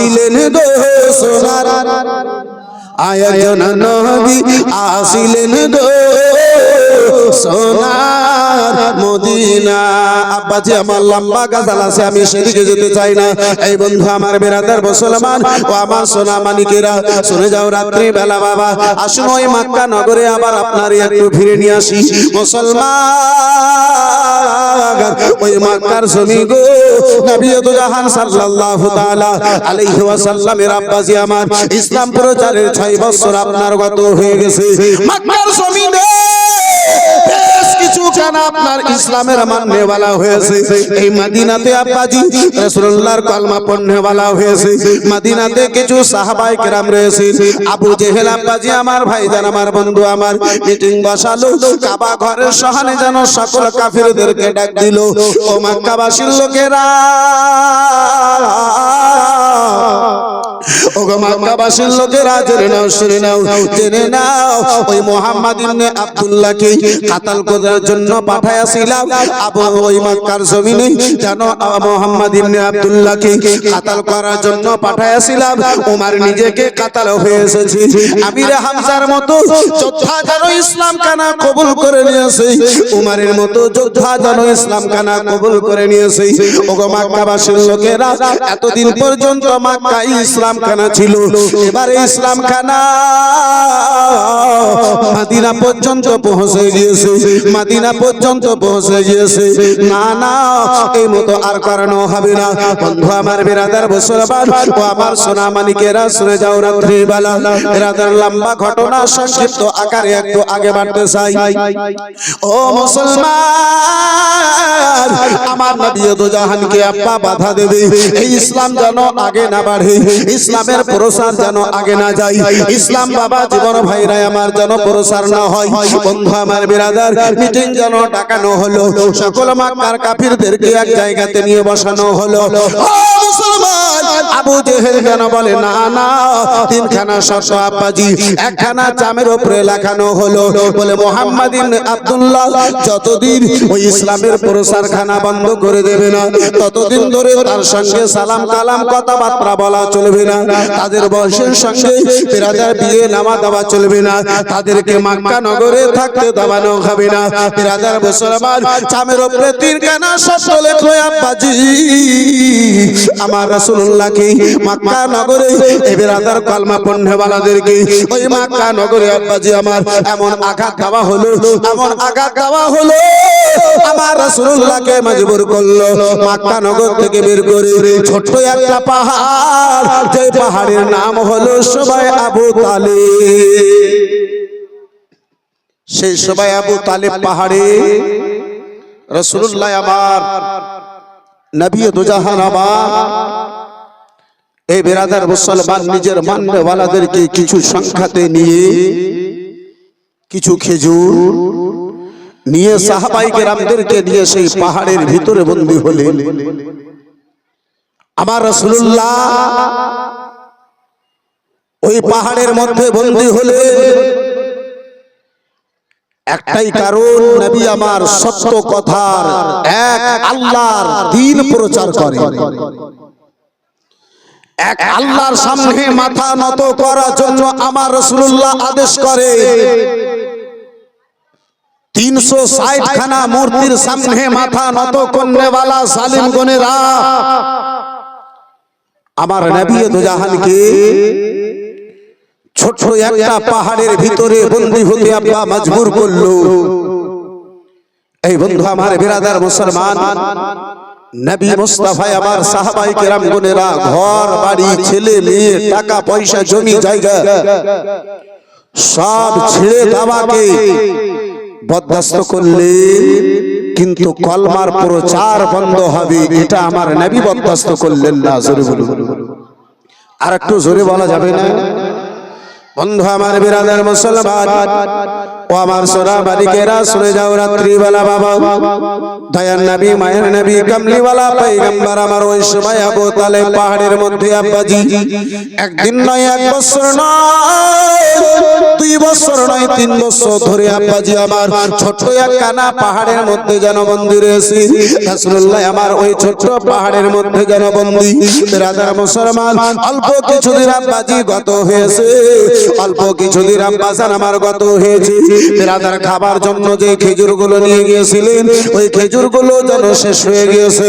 আসিলেন গো সোনার। আয়োজন নবী আসিলেন গো সোনার মদিনা। আব্বাজি, আমার লম্বা গাজাল আছে, আমি সেদিকে যেতে চাই না। এই বন্ধু আমার বেরাদার মুসলমান ও আমার সোনা শুনে যাও রাত্রি বেলা বাবা। আসুন ওই মাক্কা নগরে আবার আপনার একটু ফিরে নিয়ে আসি। মুসলমান, ওই মাক্কার জমি গো। নবী সাল্লাল্লাহু তাআলা আলাইহি ওয়াসাল্লামের আব্বাজি আমার ইসলাম প্রচারের 6 বছর আপনার গত হয়ে গেছে। মাক্কার কেন আপনার ইসলামের মাননেওয়ালা হয়েছে। এই মদিনাতে আব্বাজি রাসূলুল্লাহর কলমা পড়নেওয়ালা হয়েছে। মদিনাতে কিছু সাহাবায়ে কেরাম রয়েছে। আবু জেহেল আমার আমার বন্ধু, আমার মিটিং বসালো। কাবা ঘরের সহানে যেন সকল কাফিরদেরকে ডাক দিল। ও মক্কাবাসীর লোকেরা মক্কাবাসীর লোকেরা জেনে নাও, শুনে নাও, জেনে নাও। ওই মোহাম্মদ ইবনে আব্দুল্লাহকে কাতাল করার জন্য পাঠায়াছিলাম আবু ওই মক্কার জমিনে জানো মোহাম্মদ ইবনে আব্দুল্লাহকে কাতাল করার জন্য পাঠায়াছিলাম নিজেকে কাতাল হয়ে হামজার মতো যোদ্ধা যেন ইসলাম কানা কবুল করে নিয়েছে। উমারের মতো যোদ্ধা যেন ইসলাম কানা কবুল করে নিয়েছে। ওগো মক্কাবাসীর লোকেরা, এতদিন পর্যন্ত মক্কায় ইসলাম খানা ছিল। এবারে ইসলাম খানা মাদিনা পর্যন্ত পৌঁছে গিয়েছে। মাদিনা পর্যন্ত পৌঁছে গিয়েছে। না না, এই মতো আর করানো হবে না। বন্ধু, আমার বেরাদার মুসলমান ও আমার সোনা মানিকেরা শুনে যাও রাত্রি বেলা বেরাদার লম্বা ঘটনা সংক্ষিপ্ত আকারে একটু আগে বাড়তে চাই। ও মুসলমান, আমার নবী তো জাহানকে আব্বা বাধা দেবে। এই ইসলাম যেন আগে না বাড়ে। ইসলামের প্রসার যেন আগে না যায়। ইসলাম বাবা, জীবন ভাইরা আমার যেন প্রসার না হয়। বন্ধু আমার বিরাদার, মিটিং যেন ডাকানো হলো। সকল মাকার কাফিরদেরকে এক জায়গাতে নিয়ে বসানো হলো। মুসলমান! আবু জেহেল কেন বলে, না না, তিনখানা শর্ত আব্বাজি, একখানা চামের উপরে লেখানো হলো। বলে, মোহাম্মদ আব্দুল্লাহ যতদিন ওই ইসলামের প্রসার খানা বন্ধ করে দেবে না, ততদিন ধরে তার সঙ্গে সালাম কালাম কথাবার্তা বলা চলবে না। তাদের বয়সের সঙ্গে বিরাদার বিয়ে নামা দেওয়া চলবে না। তাদেরকে মাক্কা নগরে থাকতে দেওয়ানো হবে না। বিরাদার মুসলমান চামের উপরে তিনখানা শর্ত লেখো আব্বাজি। আমার রাসূলুল্লাহকে মক্কা নগরে। এই বিরাদার কলমা পণ্যওয়ালাদেরকে ওই মক্কা নগরে আব্বাজি আমার এমন আঘাত দেওয়া হলো এমন আঘাত দেওয়া হলো। আমার রাসূলুল্লাহকে মজবুর করল মক্কা নগর থেকে বের করে ছোট্ট একটা পাহাড় যে পাহাড়ের নাম হলো সবাই আবু তালিব। সেই সবাই আবু তালিব পাহাড়ে রাসূলুল্লাহ আমার নবী দুজাহান আমার এই বেরাদার মুসলমান নিজের মান্যওয়ালাদেরকে কিছু সংখ্যাতে নিয়ে, কিছু খেজুর নিয়ে সাহাবাই রামদেরকে নিয়ে সেই পাহাড়ের ভিতরে বন্দী হলেন। আমার রসুল্লাহ ওই পাহাড়ের মধ্যে বন্দী হলে একটাই কারণ, নবী আমার সত্য কথার এক আল্লাহর দিন প্রচার করে এক আল্লাহর সামনে মাথা নত করার জন্য আমার রসুল্লাহ আদেশ করে। তিনশো ষাট খানা মূর্তির সামনে মাথা নত করনেওয়ালা সালিম গনেরা আমার নবী দুজাহানকে ছোট একটা পাহাড়ের ভিতরে বন্দী হতে আব্বা মজবুর করল। এই বন্ধু আমার বিরাদার মুসলমান নবী মুস্তাফা আবার সাহাবাই কেরাম গুনেরা ঘর, বাড়ি, ছেলে, মেয়ে, টাকা, পয়সা, জমি, জায়গা সব ছেড়ে দাবাকে বরদাস্ত করলে কিন্তু কলমার প্রচার বন্ধ হবে, এটা আমার নবী বরদাস্ত করলেন না, জোরে বলুন। আর একটু জোরে বলা যাবে না? বন্ধু আমার বিরাদার মুসলমান ও আমার সোনা বালিকেরা শুনে যাও রাত্রিবেলা বাবা। দয়ার নবী, মায়ের নবী, কামলিওয়ালা, পয়গম্বর আমার ওই সময় আবু তালেব পাহাড়ের মধ্যে আব্বাজি। একদিন নয়, এক বছর নয়, দুই বছর নয়, তিন বছর ধরে আব্বাজি আমার ছোট এক কানা পাহাড়ের মধ্যে যেন বন্দি রয়েছে। রাসূলুল্লাহ আমার ওই ছোট পাহাড়ের মধ্যে যেন বন্দি। রাজার মুসলমান, অল্প কিছুদিন আব্বাজি গত হয়েছে। অল্প কিছুদিন আব্বাসান আমার গত হয়েছে। রাজার খাবার জন্য যে খেজুরগুলো নিয়ে গিয়েছিলেন, ওই খেজুরগুলো যেন শেষ হয়ে গিয়েছে।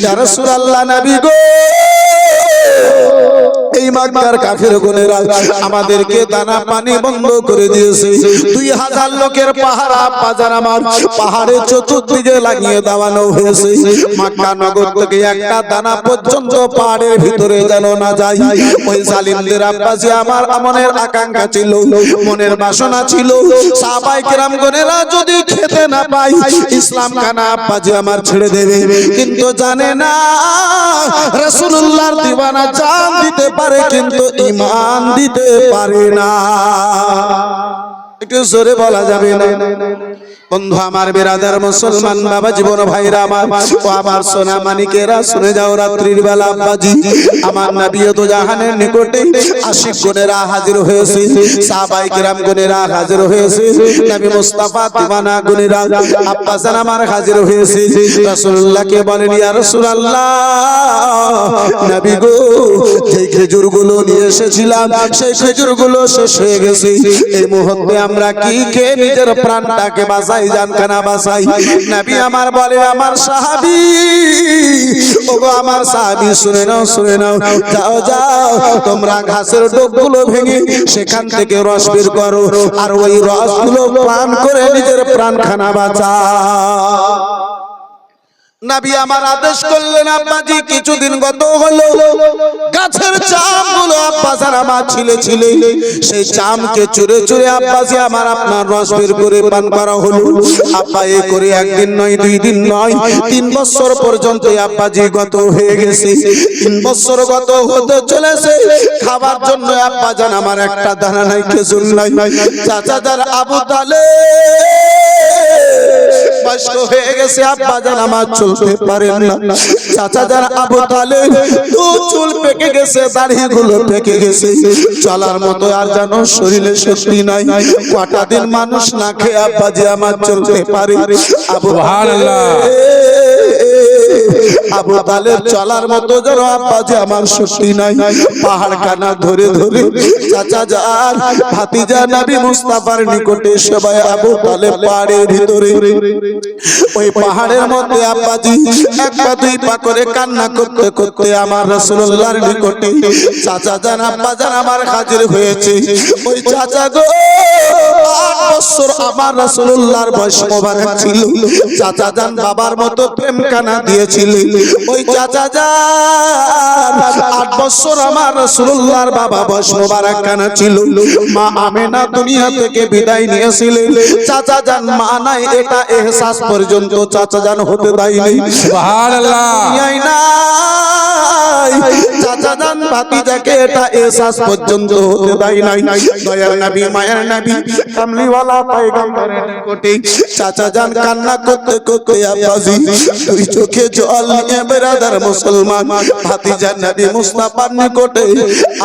ইয়া রাসূলুল্লাহ নবী গো। এই মাক্কার কাফের গুনেরা আমাদেরকে দানা পানি বন্ধ করে দিয়েছে। দুই হাজার লোকের পাহারা বাজার আমার পাহাড়ের চতুর্দিকে লাগিয়ে দেওয়ানো হয়েছে। মাক্কা নগর থেকে একটা দানা পর্যন্ত পাহাড়ের ভিতরে যেন না যায়। ওই জালিমদের আব্বাসী আমার মনের আকাঙ্ক্ষা ছিল, মনের বাসনা ছিল। সাহাবাই কিরাম গনেরা যদি খেতে না পাই ইসলাম খানা আব্বাজি আমার ছেড়ে দেবে। কিন্তু জানে না, রাসূলুল্লাহর দিওয়ানা জান দিতে পারে কিন্তু ইমান দিতে পারে না। একটু জোরে বলা যাবে না? বন্ধু, আমার বেরাদার মুসলমান বাবা, জীবন ভাইরা আমার। ও আমার সোনা মানিকেরা, শুনে যাও রাত্রির বেলা, আব্বাজি। আমার নবী তো জাহানের নিকটে আশিক গুনেরা হাজির হয়েছে, সাহাবাই কিরাম গুনেরা হাজির হয়েছে, নবী মুস্তাফা দিওয়ানা গুনেরা আব্বাসান আমার হাজির হয়েছে। রাসূলুল্লাহকে বলেন, ইয়া রাসূলুল্লাহ, নবী গো যে খেজুরগুলো নিয়ে এসেছিলাম, সেই খেজুরগুলো শেষ হয়ে গেছে। এই মুহূর্তে আমরা কি কে নিজের প্রাণটাকে বাঁচাই জান কানা বাসাই। নবী আমার বলেন, আমার সাহাবি। ওগো, আমার সাহাবি, শুনে নাও শুনে নাও। যাও যাও, তোমরা ঘাসের ডোবগুলো ভেঙে সেখান থেকে রস বের করো। আর ওই রসগুলো পান করে নিজের প্রাণখানা বাঁচাও। নাবি আমার আদেশ করলেন, আব্বাজি, কিছুদিন গত হলো। গাছের চামগুলো আব্বাসার আমার ছিলে ছিলে। সেই চামকে চুরে চুরে আব্বাসি আমার আপনার রস বের করে পান করা হলো। আব্বা এ করে একদিন নয়, দুই দিন নয়, তিন বছর পর্যন্ত আব্বাজি গত হয়ে গেছে। তিন বছর গত হতে চলেছে। খাবার জন্য আব্বা জান আমার একটা দানা নাই, খেজুর নাই। চাচা যার আবু তালে বয়স্ক হয়ে গেছে, আব্বা জান আমার চলতে পারেন না। চাচা যার আবু তালে দু চুল পেকে গেছে দাড়ি গুলো পেকে গেছে। চলার মতো আর যেন শরীরে শক্তি নাই। কটা দিন মানুষ না খেয়ে আব্বা যে আমার চলতে পারে। আবু সুবহানাল্লাহ। আবু চলার মতো যেন আব্বা যে আমার শক্তি নাই। পাহাড় কানা ধরে ধরে চাচা যান ভাতিজা মুস্তাফার নিকটে সবাই আবু তালেব পাহাড়ের ভিতরে। ওই পাহাড়ের মধ্যে আব্বাজি এক দুই পা করে কান্না করতে করতে আমার রাসূলুল্লাহর নিকটে চাচা যান, আব্বা যান আমার হাজির হয়েছে। ওই চাচা গো আমার রাসূলুল্লাহর বয়স মোবারক ছিল। চাচা যান বাবার মতো প্রেম কানা দিয়েছিলেন ওই চাচা যান আট বছর আমার রাসূলুল্লাহর বাবা বয়স মোবারক কানা ছিল। মা আমেনা দুনিয়া থেকে বিদায় নিয়েছিলেন। চাচা যান মা নাই এটা এহসাস পর্যন্ত চাচা যান হতে দেয়নি। সুবহানাল্লাহ। দুনিয়ায়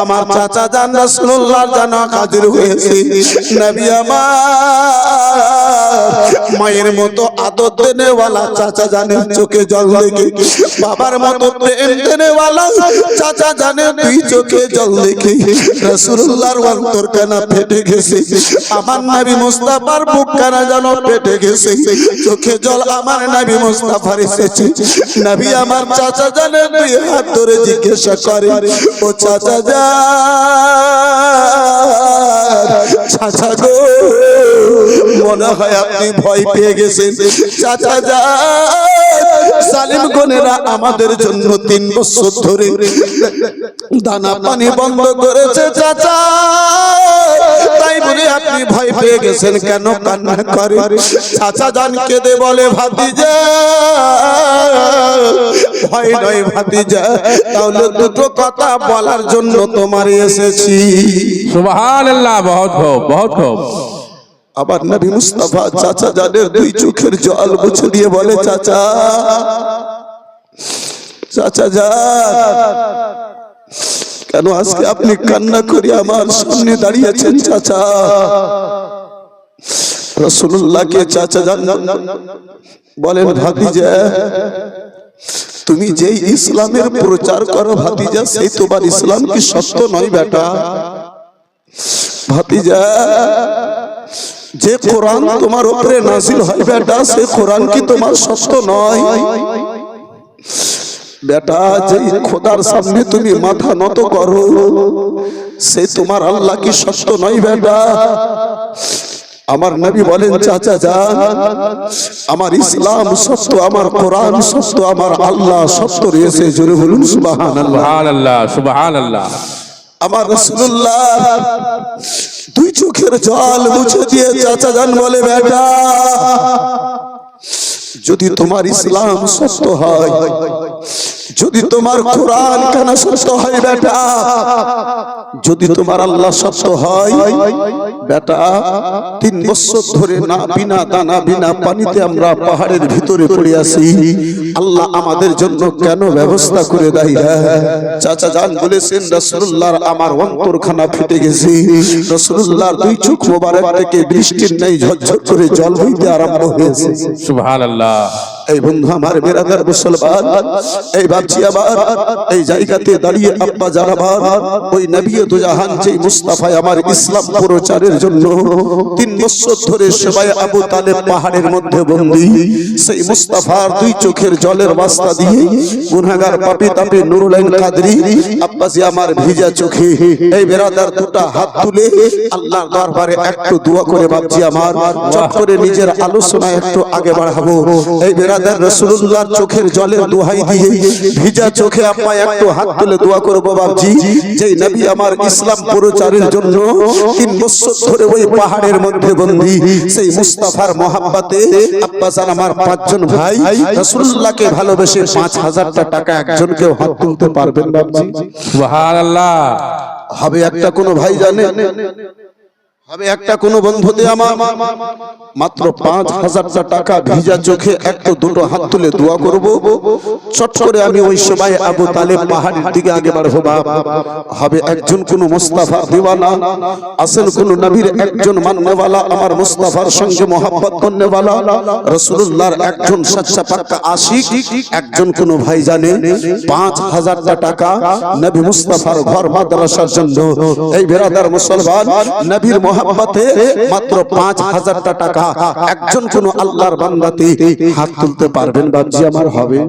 আমার চাচা যান রাসূলুল্লাহ জানা হাজির হয়েছে। নবী আমার মায়ের মতো আদর দেনেওয়ালা চাচা জানে চোখে জল দেখে বাবার মতো প্রেম দেনেওয়ালা চাচা জানে তুই চোখে জল দেখে রাসূলুল্লাহর অন্তর কানা ফেটে গেছে। আমার নবী মুস্তাফার বুক কানা যেন ফেটে গেছে। চোখে জল আমার নবী মুস্তাফার এসেছে। নবী আমার চাচা জানে তুই হাত ধরে জিজ্ঞাসা করে, ও চাচা যা। চাচা গো মনে হয় আপনি ভয় পেয়ে গেছেন। চাচা যা সালিম গনেরা আমাদের জন্য তিন বছর ধরে দানা পানি বন্ধ করেছে চাচা। তাই বলে আপনি ভয় পেয়ে গেছেন কেন কান্না করে? চাচা জানকে দে বলে ভাতিজা। ভয় নয় ভাতিজা তাহলে দুটো কথা বলার জন্য তোমার এসেছি। সুবহানাল্লাহ বহুত খুব বহুত খুব। আবার নবী মুস্তাফা চাচা জানের দুই চোখের জল মুছে দিয়ে বলে চাচা চাচা যা কেন আজকে আপনি কান্না করে আমার সামনে দাঁড়িয়েছেন চাচা? রসুল্লাহকে চাচা যান বলেন ভাবি যে তুমি যেই ইসলামের প্রচার করো ভাতিজা, সেই তোমার ইসলাম কি সত্য নয় বেটা? ভাতিজা, যে কোরআন তোমার উপরে নাজিল হয় বেটা সেই কোরআন কি তোমার সত্য নয়? বেটা যে খোদার সামনে তুমি মাথা নত করো, সে তোমার আল্লাহ কি সত্য নয় বেটা? আমার নবী বলেন চাচা যা আমার ইসলাম সত্য আমার কোরআন সত্য আমার আল্লাহ সত্য রয়েছে জোরে বলুন সুবহানাল্লাহ। সুবহানাল্লাহ আমার রসুল্লাহ দুই চোখের জল মুছে দিয়ে চাচা যান বলে বেটা যদি তোমার ইসলাম সত্য হয় যদি তোমার কোরআন কানা সত্য হয় বেটা। যদি তোমার আল্লাহ সত্য হয় বেটা তিন বছর ধরে না বিনা দানা বিনা পানিতে আমরা পাহাড়ের ভিতরে পড়ে আছি। আল্লাহ আমাদের জন্য কেন ব্যবস্থা করে দেয়? চাচা জান বলেছেন রসুল্লাহর আমার অন্তরখানা ফেটে গেছে। রসুল্লাহর দুই চোখ মোবারক থেকে বৃষ্টির নেই ঝরঝর করে জল হইতে আরম্ভ হয়েছে। সুবহানাল্লাহ। এই বন্ধু আমার বেরাদার মুসলমান, এই বাচ্চি আবার এই জায়গাতে দাঁড়িয়ে আব্বা জানাবার, ওই নবী দু জাহান যে মুস্তাফায় আমার ইসলাম প্রচারের জন্য তিন বছর ধরে সবাই আবু তালেব পাহাড়ের মধ্যে বন্দী, সেই মুস্তাফার দুই চোখের জলের বাস্তা দিয়ে গুনাহগার পাপি তাপি নুরুলাইন কাদরি আব্বাজি আমার ভিজা চোখে, এই বেরাদার দুটা হাত তুলে আল্লাহর দরবারে একটু দোয়া করে ভাবছি আমার, চট করে নিজের আলোচনা একটু আগে বাড়াবো, এই বেরাদার রসুল্লাহর চোখের জলের দোহাই দিয়ে ভিজা চোখে আপা একটু হাত তুলে দোয়া করব বাবজি যে নবী আমার ইসলাম প্রচারের জন্য তিন বছর ধরে ওই পাহাড়ের মধ্যে বন্দি সেই মুস্তাফার মহাব্বাতে আব্বাসান আমার পাঁচজন ভাই রসুল্লাহকে ভালোবেসে পাঁচ হাজারটা টাকা একজনকে হাত তুলতে পারবেন বাবজি হবে একটা কোনো ভাই জানে? হবে একটা কোনো বন্ধুতে আমার মাত্র পাঁচ হাজারটা টাকা ভিজা চোখে একটু দুটো হাত তুলে দোয়া করব। চট করে আমি ওই সময় আবু তালেব পাহাড়ের দিকে আগে বাড়বো হবে। একজন কোন মুস্তাফা দিওয়ানা আসেন কোন নবীর একজন মাননেওয়ালা আমার মুস্তাফার সঙ্গে মোহাব্বত করনেওয়ালা রসুল্লাহর একজন সচ্চা পাক্কা আশিক, একজন কোন ভাই জানে। পাঁচ হাজারটা টাকা নবী মুস্তাফার ঘর মাদ্রাসার জন্য। এই বেরাদার মুসলমান, নবীর মোহাম্মতে মাত্র পাঁচ হাজারটা টাকা একজন আল্লাহর বান্দাতে হাত তুলতে পারবেন বাবজি আমার হবে?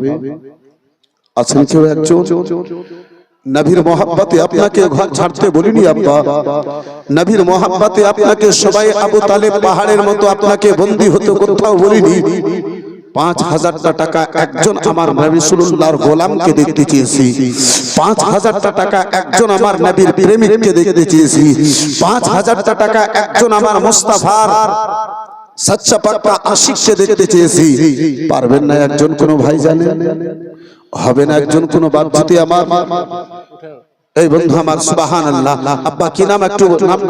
আছেন কেউ একজন? মহাব্বাতে আপনাকে ঘর ছাড়তে বলিনি আব্বা। নবীর মহাব্বাতে আপনাকে সবাই আবু তালে পাহাড়ের মতো আপনাকে বন্দী হতে কোথাও বলিনি। পাঁচ হাজারটা টাকা একজন আমার নবী সুল্লাহর গোলামকে দেখতে চেয়েছি। পাঁচ হাজারটা টাকা একজন আমার নবীর প্রেমিককে দেখতে চেয়েছি। পাঁচ হাজারটা টাকা একজন আমার মুস্তাফার সচ্চা পাক্কা আশিককে দেখতে চেয়েছি। পারবেন না একজন কোন ভাই জানে হবে না একজন কোন বাপ যদি আমার? এই বন্ধু আমার সুবাহান আল্লাহ আব্বা কি নাম একটু নাম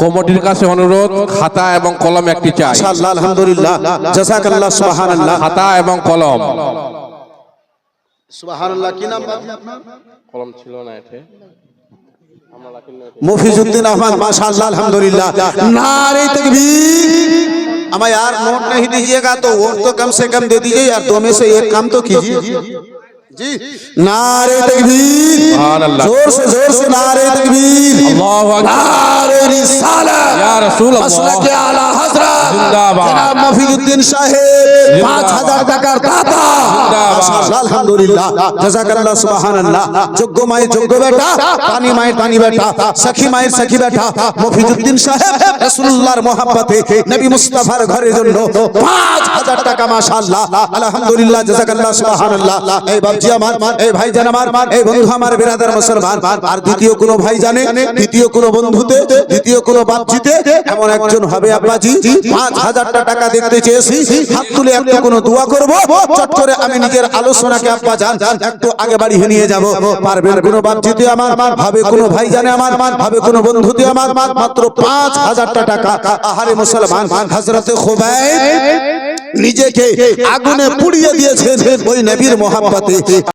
কমিটির কাছে অনুরোধ খাতা এবং কলম একটি চাই মাশাআল্লাহ আলহামদুলিল্লাহ জাযাকাল্লাহ সুবহানাল্লাহ খাতা এবং কলম সুবহানাল্লাহ কি নাম কলম ছিল না এতে मुफीजुद्दीन अहमद माशाल्लाह अल्हम्दुलिल्लाह नारे तकबीर हमें यार नोट नहीं दीजिएगा तो वोट तो कम से कम दे दीजिए यार दो में से एक काम तो कीजिए जी नारे तकबीर सुभान अल्लाह। जोर से जोर से नारे तकबीर अल्लाहु رسالة يا رسول الله. مسلك على حضرة. জনাব মফিজউদ্দিন সাহেব পাঁচ হাজার টাকার দাতা। আলহামদুলিল্লাহ জাযাকাল্লাহ সুবহানাল্লাহ। যোগ্য মায়ের যোগ্য বেটা পানি মায়ের পানি বেটা সখী মায়ের সখী বেটা মফিজউদ্দিন সাহেব রাসূলুল্লাহর মহব্বতে নবী মুস্তাফার ঘরের জন্য পাঁচ হাজার টাকা মাশাআল্লাহ। আলহামদুলিল্লাহ জাযাকাল্লাহ সুবহানাল্লাহ। এই বাবজি আমার এই ভাইজান আমার এই বন্ধু আমার বিরাদার মুসলমান। আর দ্বিতীয় কোনো ভাই জানে দ্বিতীয় কোনো বন্ধুতে দ্বিতীয় কোনো বাপজিতে এমন একজন হবে আব্বাজি। পাঁচ হাজারটা টাকা দেখতে চেয়েছি। হাত তুলে কোনো দোয়া করব। চট আমি নিজের আলোচনাকে আব্বা একটু আগে নিয়ে পারবেন কোনো আমার, ভাবে কোনো ভাই জানে আমার, ভাবে কোনো বন্ধুতে আমার, মাত্র পাঁচ হাজারটা টাকা। আহারে মুসলমান হজরতে খোবাই নিজেকে আগুনে পুড়িয়ে দিয়েছেন ওই নবীর মোহাব্বতে।